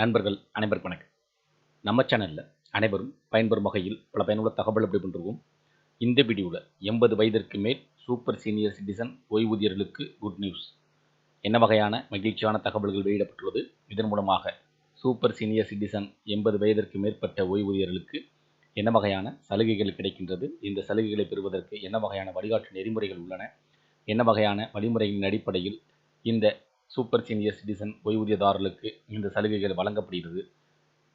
நண்பர்கள் அனைவருக்கும் வணக்கம். நம்ம சேனலில் அனைவரும் பயன்பெறும் வகையில் பல பயனுள்ள தகவல் எப்படி பண்ணுறோம் இந்த வீடியோவில் எண்பது வயதிற்கு மேல் சூப்பர் சீனியர் சிட்டிசன் ஓய்வூதியர்களுக்கு குட் நியூஸ் என்ன வகையான மகிழ்ச்சியான தகவல்கள் வெளியிடப்பட்டுள்ளது? இதன் மூலமாக சூப்பர் சீனியர் சிட்டிசன் எண்பது வயதிற்கு மேற்பட்ட ஓய்வூதியர்களுக்கு என்ன வகையான சலுகைகள் கிடைக்கின்றது? இந்த சலுகைகளை பெறுவதற்கு என்ன வகையான வழிகாட்டு நெறிமுறைகள் உள்ளன? என்ன வகையான வழிமுறைகளின் அடிப்படையில் இந்த சூப்பர் சீனியர் சிட்டிசன் ஓய்வூதியதாரர்களுக்கு இந்த சலுகைகள் வழங்கப்படுகிறது.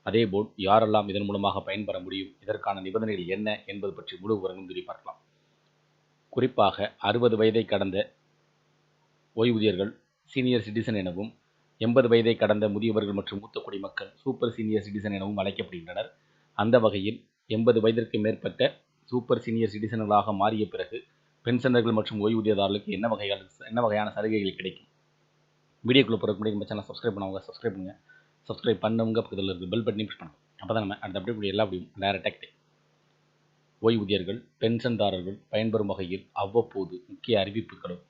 அதேபோல் யாரெல்லாம் இதன் மூலமாக பயன்பெற முடியும் இதற்கான நிபந்தனைகள் என்ன என்பது பற்றி முழு விவரங்களும் தெரிவிப்பார்க்கலாம் குறிப்பாக அறுபது வயதை கடந்த ஓய்வூதியர்கள் சீனியர் சிட்டிசன் எனவும் எண்பது வயதை கடந்த முதியவர்கள் மற்றும் மூத்த குடிமக்கள் சூப்பர் சீனியர் சிட்டிசன் எனவும் அழைக்கப்படுகின்றனர். அந்த வகையில் எண்பது வயதிற்கு மேற்பட்ட சூப்பர் சீனியர் சிட்டிசன்களாக மாறிய பிறகு பென்ஷனர்கள் மற்றும் ஓய்வூதியதாரர்களுக்கு என்ன வகையான என்ன வகையான சலுகைகள் கிடைக்கும்? வீடியோக்குள்ளே போகிறதுக்கு முன்னாடி நம்ம சேனல் சப்ஸ்கிரைப் பண்ணுவாங்க சப்ஸ்கிரைப் பண்ணுங்கள் சப்ஸ்கிரைப் பண்ணவங்க பக்கத்தில் இருக்குது பெல் பட்டனையும் ப்ரெஸ் பண்ணுங்க அப்போ தான் நம்ம அடுத்த அப்படி எல்லா அப்படியும் டேரக்டாக ஓய்வூதியர்கள் பென்ஷன்தாரர்கள் பயன்பெறும் வகையில் அவ்வப்போது முக்கிய அறிவிப்புகளும்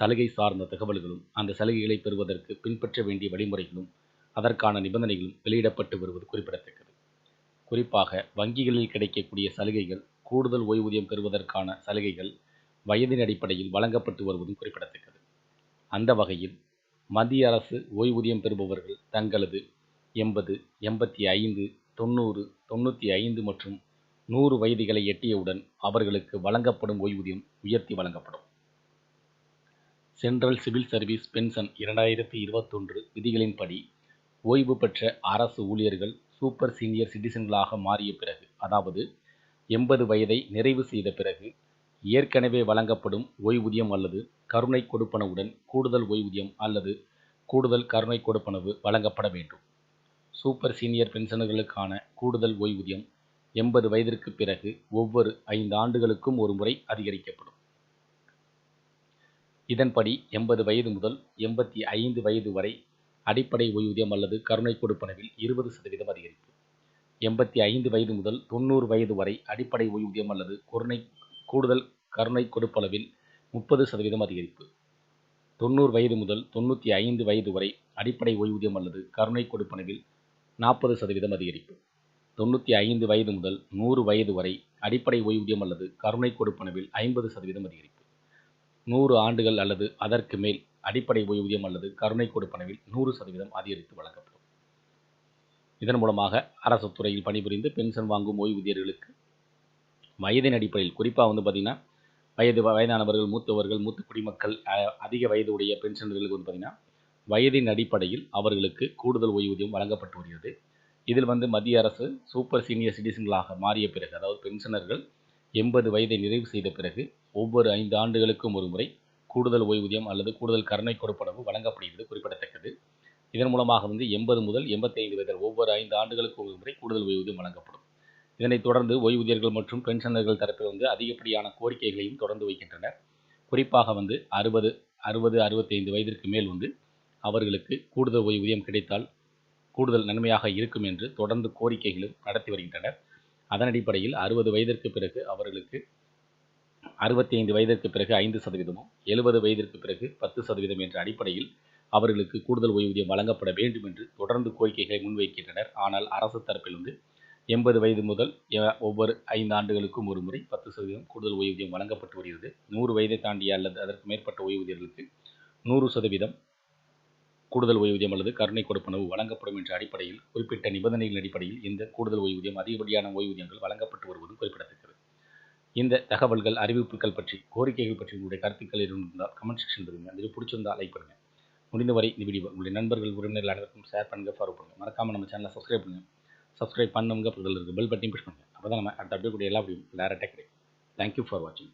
சலுகை சார்ந்த தகவல்களும் அந்த சலுகைகளை பெறுவதற்கு பின்பற்ற வேண்டிய வழிமுறைகளும் அதற்கான நிபந்தனைகளும் வெளியிடப்பட்டு வருவது குறிப்பிடத்தக்கது. குறிப்பாக வங்கிகளில் கிடைக்கக்கூடிய சலுகைகள் கூடுதல் ஓய்வூதியம் பெறுவதற்கான சலுகைகள் வயதின் அடிப்படையில் வழங்கப்பட்டு வருவதும் குறிப்பிடத்தக்கது. அந்த வகையில் மத்திய அரசு ஓய்வூதியம் பெறுபவர்கள் தங்களது எண்பது எண்பத்தி ஐந்து தொண்ணூறு தொண்ணூற்றி ஐந்து மற்றும் நூறு வயதுகளை எட்டியவுடன் அவர்களுக்கு வழங்கப்படும் ஓய்வூதியம் உயர்த்தி வழங்கப்படும். சென்ட்ரல் சிவில் சர்வீஸ் பென்ஷன் இரண்டாயிரத்தி இருபத்தொன்று விதிகளின்படி ஓய்வு பெற்ற அரசு ஊழியர்கள் சூப்பர் சீனியர் சிட்டிசன்களாக மாறிய பிறகு அதாவது எண்பது வயதை நிறைவு செய்த பிறகு ஏற்கனவே வழங்கப்படும் ஓய்வூதியம் அல்லது கருணை கொடுப்பனவுடன் கூடுதல் ஓய்வூதியம் அல்லது கூடுதல் கருணை கொடுப்பனவு வழங்கப்பட வேண்டும். சூப்பர் சீனியர் பென்ஷனர்களுக்கான கூடுதல் ஓய்வூதியம் எண்பது வயதிற்கு பிறகு ஒவ்வொரு ஐந்து ஆண்டுகளுக்கும் ஒரு முறை அதிகரிக்கப்படும். இதன்படி எண்பது வயது முதல் எண்பத்தி ஐந்து வயது வரை அடிப்படை ஓய்வூதியம் அல்லது கருணை கொடுப்பனவில் இருபது சதவீதம் அதிகரிப்பு. எண்பத்தி ஐந்து வயது முதல் தொண்ணூறு வயது வரை அடிப்படை ஓய்வூதியம் அல்லது கருணை கூடுதல் கருணை கொடுப்பளவில் முப்பது சதவீதம் அதிகரிப்பு. தொண்ணூறு வயது முதல் தொண்ணூற்றி ஐந்து வயது வரை அடிப்படை ஓய்வூதியம் அல்லது கருணை கொடுப்பனவில் நாற்பது சதவீதம் அதிகரிப்பு. தொண்ணூற்றி ஐந்து வயது முதல் நூறு வயது வரை அடிப்படை ஓய்வூதியம் அல்லது கருணை கொடுப்பனவில் ஐம்பது சதவீதம் அதிகரிப்பு. நூறு ஆண்டுகள் அல்லது அதற்கு மேல் அடிப்படை ஓய்வூதியம் அல்லது கருணை கொடுப்பனவில் நூறு சதவீதம் அதிகரித்து வழங்கப்படும். இதன் மூலமாக அரசு துறையில் பணிபுரிந்து பென்ஷன் வாங்கும் ஓய்வூதியர்களுக்கு வயதின் அடிப்படையில் குறிப்பாக வந்து பார்த்திங்கன்னா வயது வயதானவர்கள் மூத்தவர்கள் மூத்த குடிமக்கள் அதிக வயது உடைய பென்ஷனர்களுக்கு வந்து பார்த்திங்கன்னா வயதின் அடிப்படையில் அவர்களுக்கு கூடுதல் ஓய்வூதியம் வழங்கப்பட்டு வருகிறது. இதில் வந்து மத்திய அரசு சூப்பர் சீனியர் சிட்டிசன்களாக மாறிய பிறகு அதாவது பென்ஷனர்கள் எண்பது வயதை நிறைவு செய்த பிறகு ஒவ்வொரு ஐந்து ஆண்டுகளுக்கும் ஒரு முறை கூடுதல் ஓய்வூதியம் அல்லது கூடுதல் கருணை கொடுப்பனவு வழங்கப்படுகிறது குறிப்பிடத்தக்கது. இதன் மூலமாக வந்து எண்பது முதல் எண்பத்தி ஐந்து வயதில் ஒவ்வொரு ஐந்து ஆண்டுகளுக்கு ஒரு முறை கூடுதல் ஓய்வூதியம் வழங்கப்படும். இதனைத் தொடர்ந்து ஓய்வூதியர்கள் மற்றும் பென்ஷனர்கள் தரப்பில் வந்து அதிகப்படியான கோரிக்கைகளையும் தொடர்ந்து வைக்கின்றனர். குறிப்பாக வந்து அறுபது அறுபது அறுபத்தைந்து வயதிற்கு மேல் வந்து அவர்களுக்கு கூடுதல் ஓய்வூதியம் கிடைத்தால் கூடுதல் நன்மையாக இருக்கும் என்று தொடர்ந்து கோரிக்கைகளும் நடத்தி வருகின்றனர். அதன் அடிப்படையில் அறுபது வயதிற்கு பிறகு அவர்களுக்கு அறுபத்தி ஐந்து வயதிற்கு பிறகு ஐந்து சதவீதமும் எழுபது வயதிற்கு பிறகு பத்து சதவீதம் என்ற அடிப்படையில் அவர்களுக்கு கூடுதல் ஓய்வூதியம் வழங்கப்பட வேண்டும் என்று தொடர்ந்து கோரிக்கைகளை முன்வைக்கின்றனர். ஆனால் அரசு தரப்பில் வந்து எண்பது வயது முதல் ஒவ்வொரு ஐந்து ஆண்டுகளுக்கும் ஒரு முறை பத்து சதவீதம் கூடுதல் ஓய்வூதியம் வழங்கப்பட்டு வருகிறது. நூறு வயதை தாண்டிய அல்லது அதற்கு மேற்பட்ட ஓய்வூதியர்களுக்கு நூறு சதவீதம் கூடுதல் ஓய்வூதியம் அல்லது கருணை கொடுப்பனவு வழங்கப்படும் என்ற அடிப்படையில் குறிப்பிட்ட நிபந்தனைகளின் அடிப்படையில் இந்த கூடுதல் ஓய்வூதியம் அதிகப்படியான ஓய்வூதியங்கள் வழங்கப்பட்டு வருவது குறிப்பிடத்தக்கது. இந்த தகவல்கள் அறிவிப்புகள் பற்றி கோரிக்கைகள் பற்றி உங்களுடைய கருத்துக்கள் இருந்தால் கமெண்ட் செக்ஷன் தெரியுங்க இது பிடிச்சிருந்தால் லைக் பண்ணுங்கள் முடிந்தவரை இந்த வீடியோ உங்களுடைய நண்பர்கள் உறவினர்கள் அனைவருக்கும் ஷேர் பண்ணுங்கள் ஃபாலோ பண்ணுங்கள் மறக்காமல் நம்ம சேனலை சப்ஸ்கிரைப் பண்ணுங்கள் சப்ஸ்கிரைப் பண்ணுங்க பக்கத்தில் இருக்குது பெல் பட்டியும் ப்ரெஸ் பண்ணுங்கள் அப்போ தான் நம்ம அடுத்த அப்படியே கூட எல்லா அப்படியும் டேரக்டாக கிடைக்கும் தேங்க்யூ ஃபார் வாட்சிங்